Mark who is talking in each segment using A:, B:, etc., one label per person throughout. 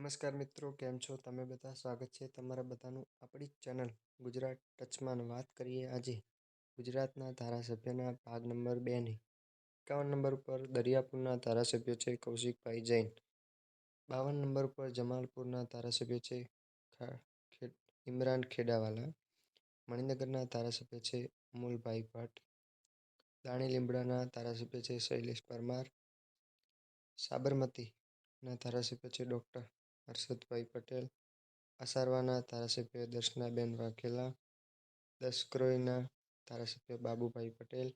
A: નમસ્કાર મિત્રો, કેમ છો? તમે બધા? સ્વાગત છે તમારા બધાનું આપણી ચેનલ ગુજરાત ટચમાં. વાત કરીએ આજે ગુજરાતના ધારાસભ્યના ભાગ નંબર બે ની. એકાવન નંબર પર દરિયાપુરના ધારાસભ્ય છે કૌશિકભાઈ જૈન. બાવન નંબર પર જમાલપુરના ધારાસભ્ય છે ઇમરાન ખેડાવાલા. મણિનગરના ધારાસભ્ય છે અમુલભાઈ ભટ્ટ. દાણી લીમડાના ધારાસભ્ય છે શૈલેષ પરમાર. સાબરમતીના ધારાસભ્ય છે ડોક્ટર હર્ષદભાઈ પટેલ અસારવાના ધારાસભ્ય દર્શનાબેન વાઘેલા દસક્રોઈના ધારાસભ્ય બાબુભાઈ પટેલ,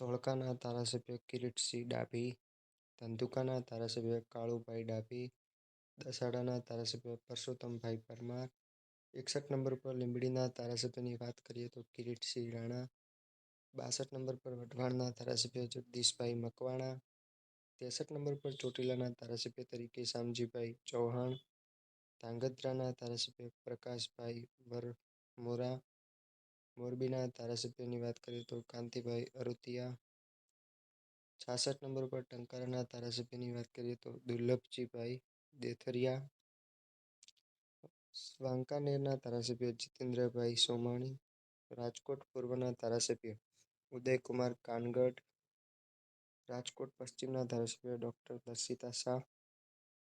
A: ધોળકાના ધારાસભ્ય કિરીટસિંહ ડાભી, ધંધુકાના ધારાસભ્ય કાળુભાઈ ડાભી, દસાડાના ધારાસભ્ય પરસોત્તમભાઈ પરમાર, એકસઠ નંબર પર લીંબડીના ધારાસભ્યની વાત કરીએ તો કિરીટસિંહ રાણા, બાસઠ નંબર પર વઢવાણના ધારાસભ્ય જગદીશભાઈ મકવાણા ત્રેસઠ નંબર પર ચોટીલાના ધારાસભ્ય તરીકે શામજીભાઈ ચૌહાણ, ધાંગધ્રાના ધારાસભ્ય પ્રકાશભાઈ વરમોરા મોરબીના ધારાસભ્યની વાત કરીએ તો કાંતિભાઈ અરુતિયા છાસઠ નંબર પર ટંકારાના ધારાસભ્યની વાત કરીએ તો દુર્લભજીભાઈ દેથરિયા વાંકાનેરના ધારાસભ્ય જીતેન્દ્રભાઈ સોમાણી, રાજકોટ પૂર્વના ધારાસભ્ય ઉદયકુમાર કાનગડ રાજકોટ પશ્ચિમના ધારાસભ્ય ડોક્ટર દર્શિતા શાહ,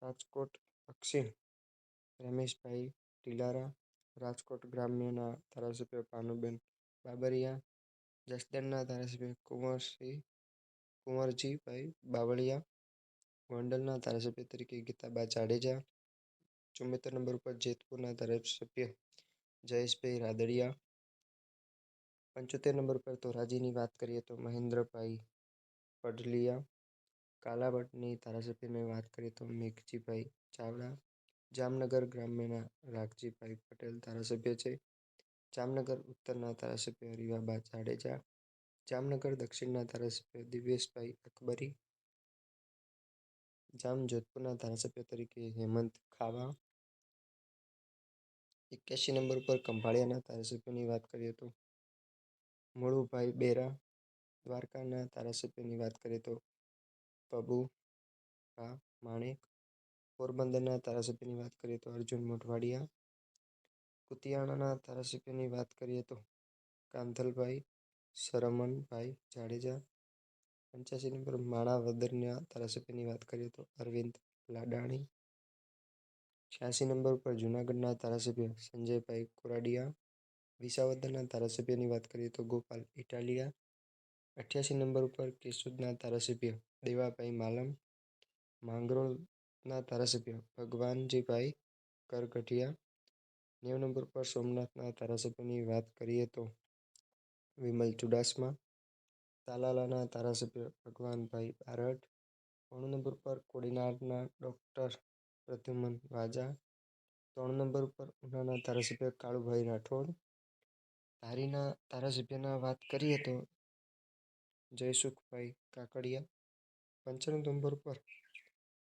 A: રાજકોટ દક્ષિણ રમેશભાઈ ઢીલારા, રાજકોટ ગ્રામ્યના ધારાસભ્ય ભાનુબેન બાબરિયા, જસદણના ધારાસભ્ય કુંવરસિંહ, કુંવરજીભાઈ બાવળિયા, ગોંડલના ધારાસભ્ય તરીકે ગીતાબા જાડેજા ચુમ્મોતેર નંબર ઉપર જેતપુરના ધારાસભ્ય જયેશભાઈ રાદડિયા, પંચોતેર નંબર પર ધોરાજીની વાત કરીએ તો મહેન્દ્રભાઈ પડલિયા કાલાવડની ધારાસભ્યની વાત કરીએ તો મેઘજીભાઈ ચાવડા, જામનગર ગ્રામ્યના રાઘજીભાઈ પટેલ ધારાસભ્ય છે. જામનગર ઉત્તરના ધારાસભ્ય રીવાબા જાડેજા, જામનગર દક્ષિણના ધારાસભ્ય દિવ્યેશભાઈ અકબરી, જામજોધપુરના ધારાસભ્ય તરીકે હેમંત ખાવા એક્યાસી નંબર પર કંભાળિયાના ધારાસભ્યની વાત કરીએ તો, મુળુભાઈ બેરા દ્વારકાના ધારાસભ્યની વાત કરીએ તો પબુભા માણેક. પોરબંદરના ધારાસભ્યની વાત કરીએ તો અર્જુન મોઢવાડિયા. કુતિયાણાના ધારાસભ્યની વાત કરીએ તો કાંધલભાઈ સરમનભાઈ જાડેજા. પંચ્યાસી નંબર માણાવદરના ધારાસભ્યની વાત કરીએ તો અરવિંદ લાડાણી. છ્યાસી નંબર પર જૂનાગઢના ધારાસભ્ય સંજયભાઈ કોરાડિયા. વિસાવદરના ધારાસભ્યની વાત કરીએ તો ગોપાલ ઇટાલિયા. અઠ્યાસી નંબર ઉપર કેશોદના ધારાસભ્ય, દેવાભાઈ માલમ, માંગરોળના ધારાસભ્ય, ભગવાનજીભાઈ કરગઢિયા, નેવ નંબર પર સોમનાથના ધારાસભ્યની વાત કરીએ તો વિમલ ચુડાસમા, તાલાલાના ધારાસભ્ય ભગવાનભાઈ બારડ, ત્રણ નંબર પર કોડીનારના ડોક્ટર પ્રદ્યુમન વાજા, ત્રણ નંબર પર ઉનાના ધારાસભ્ય કાળુભાઈ રાઠોડ. ધારીના ધારાસભ્યના વાત કરીએ તો જયસુખભાઈ કાકડિયા પંચાણું નંબર પર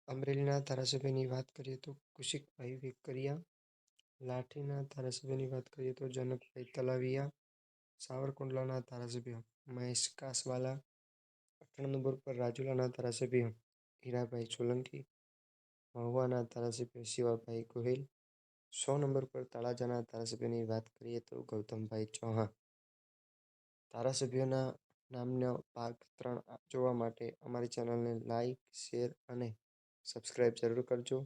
A: અમરેલીના ધારાસભ્યની વાત કરીએ તો કુશિકભાઈ વેકરિયા, લાઠીના ધારાસભ્યની વાત કરીએ તો જનકભાઈ તલાવિયા, સાવરકુંડલાના ધારાસભ્ય મહેશ કાસવાલા અઠાણું નંબર પર રાજુલાના ધારાસભ્ય હીરાભાઈ સોલંકી, મહુવાના ધારાસભ્ય શિવાભાઈ ગોહિલ, સો નંબર પર તળાજાના ધારાસભ્યની વાત કરીએ તો ગૌતમભાઈ ચૌહાણ. ધારાસભ્યોના નામનો ભાગ ત્રણ જોવા માટે અમારી ચેનલને લાઇક શેર અને સબસ્ક્રાઈબ જરૂર કરજો.